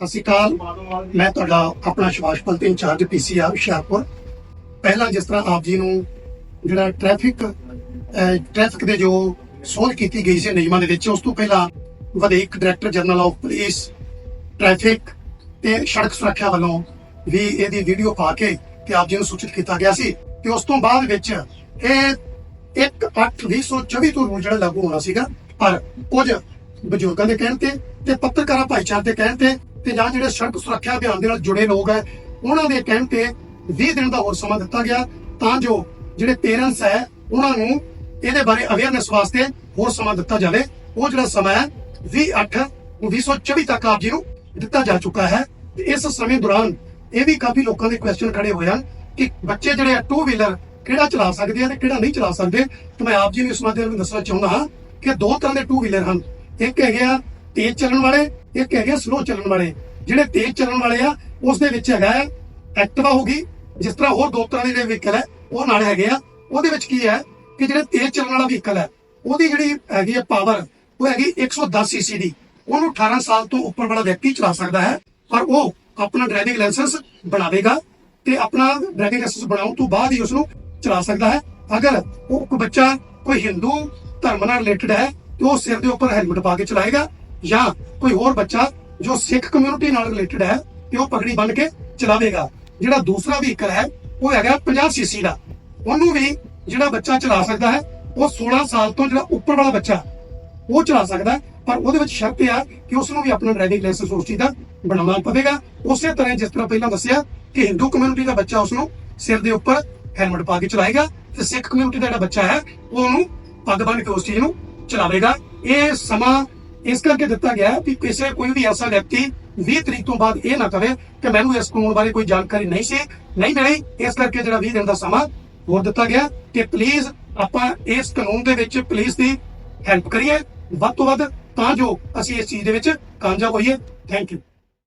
ਸਤਿ ਸ਼੍ਰੀ ਅਕਾਲ। ਮੈਂ ਤੁਹਾਡਾ ਆਪਣਾ ਸ਼ਵਾਸ਼ਪਲ ਤੇ ਇੰਚਾਰਜ ਪੀਸੀਆਰ ਹੁਸ਼ਿਆਰਪੁਰ। ਪਹਿਲਾਂ ਜਿਸ ਤਰ੍ਹਾਂ ਆਪ ਜੀ ਨੂੰ ਜਿਹੜਾ ਟ੍ਰੈਫਿਕ ਟ੍ਰੈਫਿਕ ਦੇ ਜੋ ਸੋਧ ਕੀਤੀ ਗਈ ਸੀ ਨਿਯਮਾਂ ਦੇ ਵਿੱਚ, ਉਸ ਤੋਂ ਪਹਿਲਾਂ ਵਧੇਕ director general of police traffic ਤੇ ਸੜਕ ਸੁਰੱਖਿਆ ਵੱਲੋਂ ਵੀ ਇਹਦੀ ਵੀਡੀਓ ਪਾ ਕੇ ਤੇ ਆਪ ਜੀ ਨੂੰ ਸੂਚਿਤ ਕੀਤਾ ਗਿਆ ਸੀ। ਤੇ ਉਸ ਤੋਂ ਬਾਅਦ ਵਿੱਚ ਇਹ 1/8/2024 ਤੋਂ ਰੂਲ ਜਿਹੜਾ ਲਾਗੂ ਹੋਣਾ ਸੀਗਾ, ਪਰ ਕੁਝ ਬਜ਼ੁਰਗਾਂ ਦੇ ਕਹਿਣ ਤੇ ਤੇ ਪੱਤਰਕਾਰਾਂ ਭਾਈਚਾਰੇ ਦੇ ਕਹਿਣ ਤੇ ਤੇ ਜਾਂ ਜਿਹੜੇ ਸੜਕ ਸੁਰੱਖਿਆ ਅਭਿਆਨ ਦੇ ਨਾਲ ਜੁੜੇ ਲੋਕ ਹੈ, ਉਹਨਾਂ ਦੇ ਕਹਿਣ ਤੇ 20 ਦਿਨ ਦਾ ਹੋਰ ਸਮਾਂ ਦਿੱਤਾ ਗਿਆ। ਤਾਂ ਜੋ ਜਿਹੜੇ ਪੇਰੈਂਟਸ ਹੈ, ਉਹਨਾਂ ਨੂੰ ਇਹਦੇ ਬਾਰੇ ਅਵੇਅਰਨੈਸ ਵਾਸਤੇ ਹੋਰ ਸਮਾਂ ਦਿੱਤਾ ਜਾਵੇ। ਉਹ ਜਿਹੜਾ ਸਮਾਂ ਹੈ 28 2024 ਤੱਕ ਆਪ ਜੀ ਨੂੰ ਦਿੱਤਾ ਜਾ ਚੁੱਕਾ ਹੈ। ਤੇ ਇਸ ਸਮੇਂ ਦੌਰਾਨ ਇਹ ਵੀ ਕਾਫੀ ਲੋਕਾਂ ਦੇ ਕੁਐਸਚਨ ਖੜੇ ਹੋਏ ਹਨ ਕਿ ਬੱਚੇ ਜਿਹੜੇ ਆ ਟੂ ਵੀਲਰ ਕਿਹੜਾ ਚਲਾ ਸਕਦੇ ਆ ਤੇ ਕਿਹੜਾ ਨਹੀਂ ਚਲਾ ਸਕਦੇ? ਤੇ ਮੈਂ ਆਪ ਜੀ ਨੂੰ ਇਸ ਮਾਧਿਅਮ ਨਾਲ ਦੱਸਣਾ ਚਾਹੁੰਦਾ ਹਾਂ ਕਿ ਦੋ ਤਰ੍ਹਾਂ ਦੇ ਟੂ ਵੀਲਰ ਹਨ। ਇੱਕ ਹੈਗੇ ਆ ਤੇਜ਼ ਚੱਲਣ ਵਾਲੇ ਇੱਕ ਹੈਗੇ ਸਲੋ ਚੱਲਣ ਵਾਲੇ। ਜਿਹੜੇ ਤੇਜ਼ ਚੱਲਣ ਵਾਲੇ ਆ ਉਸ ਦੇ ਵਿੱਚ ਹੈਗਾ ਹੈ ਐਕਟਿਵਾ ਹੋਗੀ ਜਿਸ ਤਰ੍ਹਾਂ ਹੋਰ ਦੋ ਤਰ੍ਹਾਂ ਦੇ ਜਿਹੜੇ ਵਹੀਕਲ ਹੈ, ਉਹ ਨਾਲ ਹੈਗੇ ਆ। ਉਹਦੇ ਵਿੱਚ ਕੀ ਹੈ ਕਿ ਜਿਹੜੇ ਤੇਜ਼ ਚੱਲਣ ਵਾਲਾ ਵਹੀਕਲ ਹੈ, ਉਹਦੀ ਜਿਹੜੀ ਹੈਗੀ ਹੈ ਪਾਵਰ ਉਹ ਹੈਗੀ 110 ਸੀਸੀ ਦੀ ਉਹਨੂੰ 18 ਸਾਲ ਤੋਂ ਉੱਪਰ ਵਾਲਾ ਵਿਅਕਤੀ ਚਲਾ ਸਕਦਾ ਹੈ, ਪਰ ਉਹ ਆਪਣਾ ਡਰਾਈਵਿੰਗ ਲਾਇਸੈਂਸ ਬਣਾਵੇਗਾ ਤੇ ਆਪਣਾ ਡਰਾਈਵਿੰਗ ਲਾਇਸੈਂਸ ਬਣਾਉਣ ਤੋਂ ਬਾਅਦ ਹੀ ਉਸ ਨੂੰ ਚਲਾ ਸਕਦਾ ਹੈ। ਅਗਰ ਉਹ ਕੋਈ ਬੱਚਾ, ਕੋਈ ਹਿੰਦੂ ਧਰਮ ਨਾਲ ਰਿਲੇਟਡ ਹੈ, ਤੇ ਉਹ ਸਿਰ ਦੇ ਉੱਪਰ ਹੈਲਮਟ ਪਾ ਕੇ ਚਲਾਏਗਾ ਜਾਂ ਕੋਈ ਹੋਰ ਬੱਚਾ ਜੋ ਸਿੱਖ ਕਮਿਊਨਿਟੀ ਨਾਲ ਰਿਲੇਟਡ ਹੈ ਤੇ ਉਹ ਪਗੜੀ ਬਣ ਕੇ ਚਲਾਵੇਗਾ। ਜਿਹੜਾ ਦੂਸਰਾ ਵਹੀਕਲ ਹੈ ਉਹ ਹੈਗਾ 50 ਸੀਸੀ ਦਾ। ਉਹਨੂੰ ਵੀ ਜਿਹੜਾ ਬੱਚਾ ਚਲਾ ਸਕਦਾ ਹੈ ਉਹ 16 ਸਾਲ ਤੋਂ ਜਿਹੜਾ ਉੱਪਰ ਵਾਲਾ ਬੱਚਾ ਉਹ ਚਲਾ ਸਕਦਾ ਹੈ, ਪਰ ਉਹਦੇ ਵਿੱਚ ਸ਼ਰਤ ਇਹ ਆ ਕਿ ਉਸ ਨੂੰ ਵੀ ਆਪਣਾ ਡਰਾਈਵਿੰਗ ਲਾਇਸੈਂਸ ਉਸ ਚੀਜ਼ ਦਾ ਬਣਾਉਣਾ ਪਵੇਗਾ। ਉਸੇ ਤਰ੍ਹਾਂ ਜਿਸ ਤਰ੍ਹਾਂ ਪਹਿਲਾਂ ਦੱਸਿਆ ਕਿ ਹਿੰਦੂ ਕਮਿਊਨਿਟੀ ਦਾ ਬੱਚਾ ਉਸ ਨੂੰ ਸਿਰ ਦੇ ਉੱਪਰ ਹੈਲਮਟ ਪਾ ਕੇ ਚਲਾਏਗਾ ਤੇ ਸਿੱਖ ਕਮਿਊਨਿਟੀ ਦਾ ਜਿਹੜਾ ਬੱਚਾ ਹੈ ਉਹ ਉਹਨੂੰ ਪੱਗ ਬੰਨ੍ਹ ਕੇ ਉਸ ਚੀਜ਼ ਨੂੰ ਚਲਾਵੇਗਾ। ਇਹ ਸਮਾਂ ਇਸ ਕਰਕੇ ਦਿੱਤਾ ਗਿਆ ਕਿ ਕਿਸੇ ਕੋਈ ਵੀ ਐਸਾ ਵਿਅਕਤੀ 20 ਤਰੀਕ ਤੋਂ ਬਾਅਦ ਇਹ ਨਾ ਕਵੇ ਕਿ ਮੈਨੂੰ ਇਸ ਕਾਨੂੰਨ ਬਾਰੇ ਕੋਈ ਜਾਣਕਾਰੀ ਨਹੀਂ ਸੀ, ਨਹੀਂ ਮਿਲੀ। ਇਸ ਕਰਕੇ ਜਿਹੜਾ 20 ਦਿਨ ਦਾ ਸਮਾਂ ਹੋਰ ਦਿੱਤਾ ਗਿਆ ਕਿ ਪਲੀਜ਼ ਆਪਾਂ ਇਸ ਕਾਨੂੰਨ ਦੇ ਵਿੱਚ ਪੁਲਿਸ ਦੀ ਹੈਲਪ ਕਰੀਏ। ਵੱਧ ਤੋਂ ਵੱਧ ਤਾਂ ਜੋ ਅਸੀਂ ਇਸ ਚੀਜ਼ ਦੇ ਵਿੱਚ ਕਾਮਯਾਬ ਹੋਈਏ। Thank you